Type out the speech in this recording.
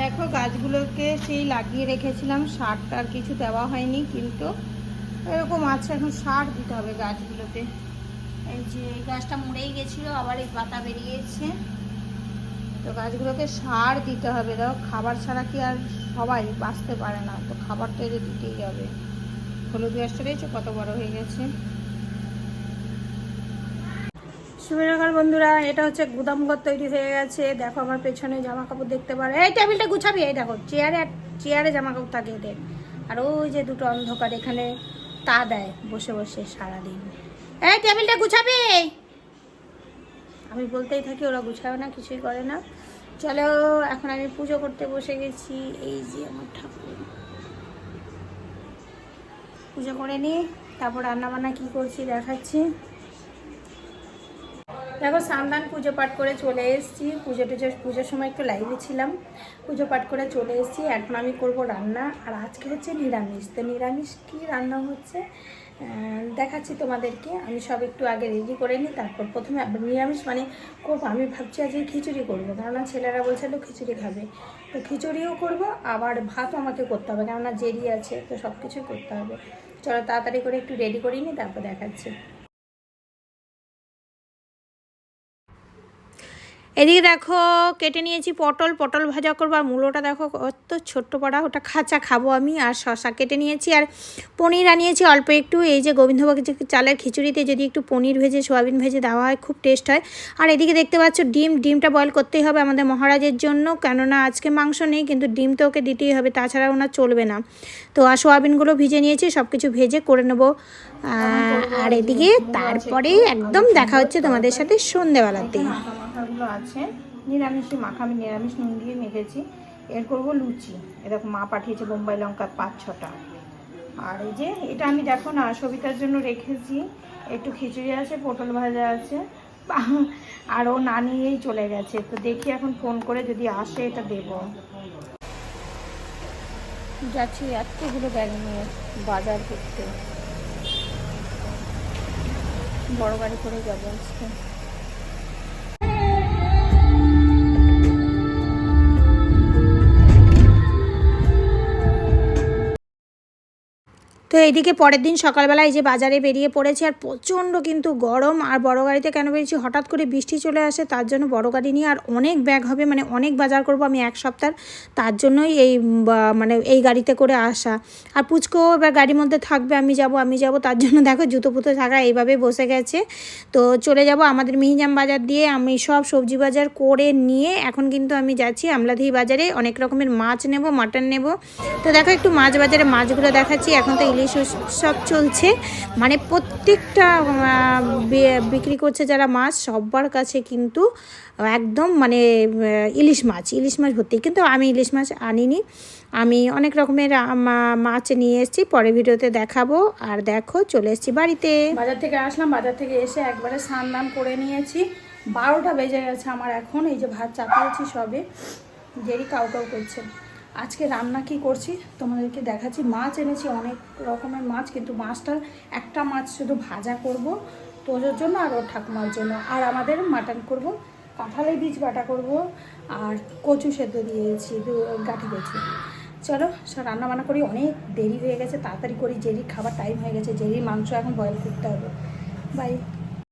দেখো, গাছগুলোকে সেই লাগিয়ে রেখেছিলাম। সারটা আর কিছু দেওয়া হয়নি, কিন্তু এরকম আছে, এখন সার দিতে হবে গাছগুলোতে। এই যে, এই গাছটা মরেই গেছিল, আবার এই পাতা বেরিয়েছে। তো গাছগুলোকে সার দিতে হবে। দেখো, খাবার ছাড়া কি আর সবাই বাঁচতে পারে না। তো খাবার তো এদের দিতেই হবে। হলুদ গাছটা রয়েছে কত বড় হয়ে গেছে। শুভ বন্ধুরা, এটা হচ্ছে গুদামঘর তৈরি হয়ে গেছে। দেখো আমার পেছনে জামা কাপড় দেখতে পারে। এই টেবিলটা গুছাবি, এই দেখো, চেয়ারে চেয়ারে জামা কাপড় থাকে এদের আর ওই যে দুটো অন্ধকার এখানে, তা দেয় বসে বসে সারাদিন। এই টেবিলটা গুছাবি! আমি বলতেই থাকি, ওরা গুছাবে না, কিছুই করে না। চলো, এখন আমি পুজো করতে বসে গেছি। এই যে আমার ঠাকুর। পুজো করে নিই তারপর রান্না বান্না কী করছি দেখাচ্ছি। দেখো, সান্দান পুজো পাঠ করে চলে এসেছি। পুজো টুজো, পুজোর সময় একটু লাইভে ছিলাম। পুজো পাঠ করে চলে এসেছি। এখন আমি করব রান্না। আর আজকে হচ্ছে নিরামিষ। তো নিরামিষ কী রান্না হচ্ছে? দেখাচ্ছি তোমাদেরকে। আমি সব একটু আগে রেডি করে নিই, তারপর প্রথমে নিরামিষ মানে করব। আমি ভাবছি আজকে খিচুড়ি করব। কেননা ছেলেরা বলছিল খিচুড়ি খাবে। তো খিচুড়িও করব, আবার ভাতও আমাকে করতে হবে। কেননা জেরি আছে, তো সব কিছুই করতে হবে। চলো তাড়াতাড়ি করে একটু রেডি করে নিই, তারপর দেখাচ্ছি। এদিকে দেখো কেটে নিয়েছি পটল পটল ভাজা করব আর মূলোটা দেখো অত ছোট্ট পড়া ওটা খাঁচা খাব আমি আর শশা কেটে নিয়েছি আর পনির আনিয়েছি অল্প একটু এই যে গোবিন্দভোগ যে চালের খিচুড়িতে যদি একটু পনির ভেজে সোয়াবিন ভেজে দেওয়া হয় খুব টেস্ট হয়। আর এদিকে দেখতে পাচ্ছ ডিম ডিমটা বয়েল করতেই হবে আমাদের মহারাজের জন্য কেননা আজকে মাংস নেই কিন্তু ডিম তো ওকে দিতেই হবে তাছাড়া ওনার চলবে না। তো আর সোয়াবিনগুলো ভিজে নিয়েছি সব কিছু ভেজে করে নেব। আর এদিকে তারপরে একদম দেখা হচ্ছে তোমাদের সাথে সন্ধেবেলাতে মাখা মাখাগুলো আছে। নিরামিষই মাখা, আমি নিরামিষ নুন দিয়ে মেখেছি। এর করব লুচি। এরকম মা পাঠিয়েছে বোম্বাই লঙ্কা পাঁচ, ছটা। আর এই যে, এটা আমি দেখো না, সবিতার জন্য রেখেছি। একটু খিচুড়ি আছে, পটল ভাজা আছে। আর ও না নিয়েই চলে গেছে। তো দেখি এখন ফোন করে যদি আসে, এটা দেব। যাচ্ছি, এতগুলো ব্যাগ নিয়ে বাজার করতে। বড় গাড়ি করে যাব আজকে। তো এইদিকে পরের দিন সকালবেলা এই যে বাজারে বেরিয়ে পড়েছে আর প্রচণ্ড কিন্তু গরম, আর বড় গাড়িতে কেন বেরিয়েছি? হঠাৎ করে বৃষ্টি চলে আসে, তার জন্য বড় গাড়ি নিয়ে আর অনেক ব্যাগ হবে মানে অনেক বাজার করব আমি এক সপ্তাহ। তার জন্যই এই মানে এই গাড়িতে করে আসা। আর পুচকো এবার গাড়ির মধ্যে থাকবে, আমি যাব আমি যাব, তার জন্য দেখো জুতো পুতো থাকা এইভাবে বসে গেছে। তো চলে যাব আমাদের মিহিজাম বাজার দিয়ে, আমি সব সবজি বাজার করে নিয়ে এখন কিন্তু আমি যাচ্ছি আমলাধি বাজারে। অনেক রকমের মাছ নেব, মাটন নেব। তো দেখো একটু মাছ বাজারে মাছগুলো দেখাচ্ছি, এখন তো ইলিশ সব চলছে। মানে প্রত্যেকটা বিক্রি করছে যারা মাছ, সবার কাছে কিন্তু একদম মানে ইলিশ মাছ ইলিশ মাছ ভর্তি। কিন্তু আমি ইলিশ মাছ আনিনি। আমি অনেক রকমের মাছ নিয়ে এসেছি। পরে ভিডিওতে দেখাবো। আর দেখো, চলে এসেছি বাড়িতে। বাজার থেকে আসলাম। বাজার থেকে এসে একবারে স্নান দান করে নিয়েছি। বারোটা বেজে গেছে আমার এখন। এই যে ভাত চাপিয়েছি সবে। দেরি কাউ কাউ করছে। আজকে রান্না কি করছি? তোমাদেরকে দেখাচ্ছি। মাছ এনেছি, অনেক রকমের মাছ, কিন্তু মাছটার একটা মাছ শুধু ভাজা করব, তোজোর জন্য আর ওর ঠাকুমার জন্য। আর আমাদের মাটন করব, কাঁঠালের বীজ বাটা করব, আর কচু সেদ্ধ দিয়েছি গাঠি কচু। চলো রান্না বান্না করি। অনেক দেরি হয়ে গেছে, তাড়াতাড়ি করি। জেরি খাবার টাইম হয়ে গেছে, জেরির মাংস এখন বয়েল করতে হবে। বাই